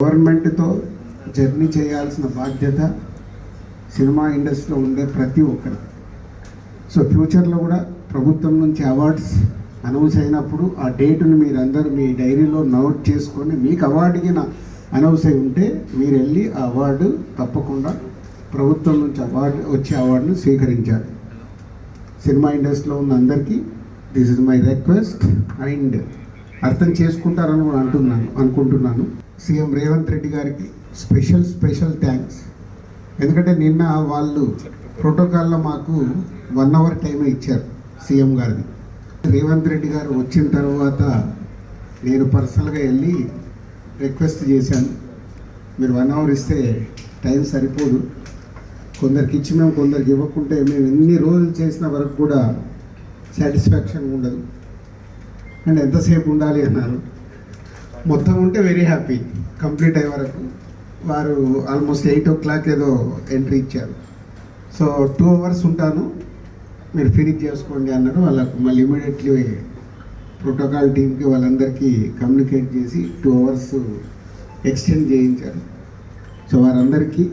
గవర్నమెంట్తో journey చేయాల్సిన బాధ్యత cinema ఇండస్ట్రీలో ఉండే ప్రతి ఒక్కరు సో ఫ్యూచర్లో కూడా ప్రభుత్వం నుంచి అవార్డ్స్ అనౌన్స్ అయినప్పుడు ఆ డేటును మీరు అందరూ మీ డైరీలో నోట్ చేసుకొని మీకు అవార్డుకి నా అనౌన్స్ అయి ఉంటే మీరు వెళ్ళి ఆ అవార్డు తప్పకుండా ప్రభుత్వం నుంచి అవార్డు వచ్చే అవార్డును స్వీకరించాలి. సినిమా ఇండస్ట్రీలో ఉన్న అందరికీ this is my request and అర్థం చేసుకుంటారని కూడా అంటున్నాను అనుకుంటున్నాను. సీఎం రేవంత్ రెడ్డి గారికి స్పెషల్ స్పెషల్ థ్యాంక్స్. ఎందుకంటే నిన్న వాళ్ళు ప్రోటోకాల్లో మాకు వన్ అవర్ టైమే ఇచ్చారు సీఎం గారిది. రేవంత్ రెడ్డి గారు వచ్చిన తర్వాత నేను పర్సనల్గా వెళ్ళి రిక్వెస్ట్ చేశాను. మీరు వన్ అవర్ ఇస్తే టైం సరిపోదు. కొందరికి ఇచ్చి మేము కొందరికి ఇవ్వకుంటే మేము ఎన్ని రోజులు చేసిన వరకు కూడా సాటిస్ఫాక్షన్ ఉండదు. అండ్ ఎంతసేపు ఉండాలి అన్నారు. మొత్తం ఉంటే వెరీ హ్యాపీ కంప్లీట్ అయ్యే వరకు. వారు ఆల్మోస్ట్ ఎయిట్ ఓ క్లాక్ ఏదో ఎంట్రీ ఇచ్చారు. సో టూ అవర్స్ ఉంటాను. మీరు ఫినిష్ చేసుకోండి అన్నారు. వాళ్ళకు మళ్ళీ ఇమీడియట్లీ ప్రోటోకాల్ టీంకి వాళ్ళందరికీ కమ్యూనికేట్ చేసి టూ అవర్స్ ఎక్స్టెండ్ చేయించారు. సో వారందరికీ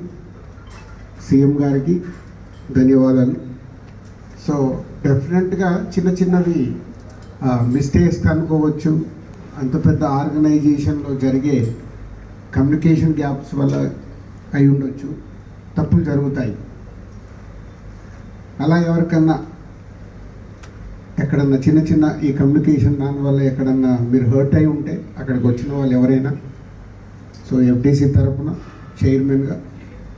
సీఎం గారికి ధన్యవాదాలు. సో డెఫినెట్గా చిన్న చిన్నవి మిస్టేక్స్ కనుక్కోవచ్చు. అంత పెద్ద ఆర్గనైజేషన్లో జరిగే కమ్యూనికేషన్ గ్యాప్స్ వల్ల అయి ఉండొచ్చు. తప్పులు జరుగుతాయి. అలా ఎవరికన్నా ఎక్కడన్నా చిన్న చిన్న ఈ కమ్యూనికేషన్ దాని వల్ల ఎక్కడన్నా మీరు హర్ట్ అయి ఉంటే అక్కడికి వచ్చిన వాళ్ళు ఎవరైనా సో ఎఫ్డీసీ తరఫున చైర్మన్గా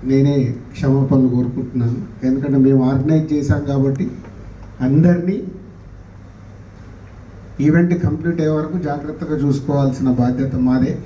నేనే క్షమాపణలు కోరుకుంటున్నాను. ఎందుకంటే మేము ఆర్గనైజ్ చేశాం కాబట్టి అందరినీ ఈవెంట్ కంప్లీట్ అయ్యే వరకు జాగ్రత్తగా చూసుకోవాల్సిన బాధ్యత మాదే.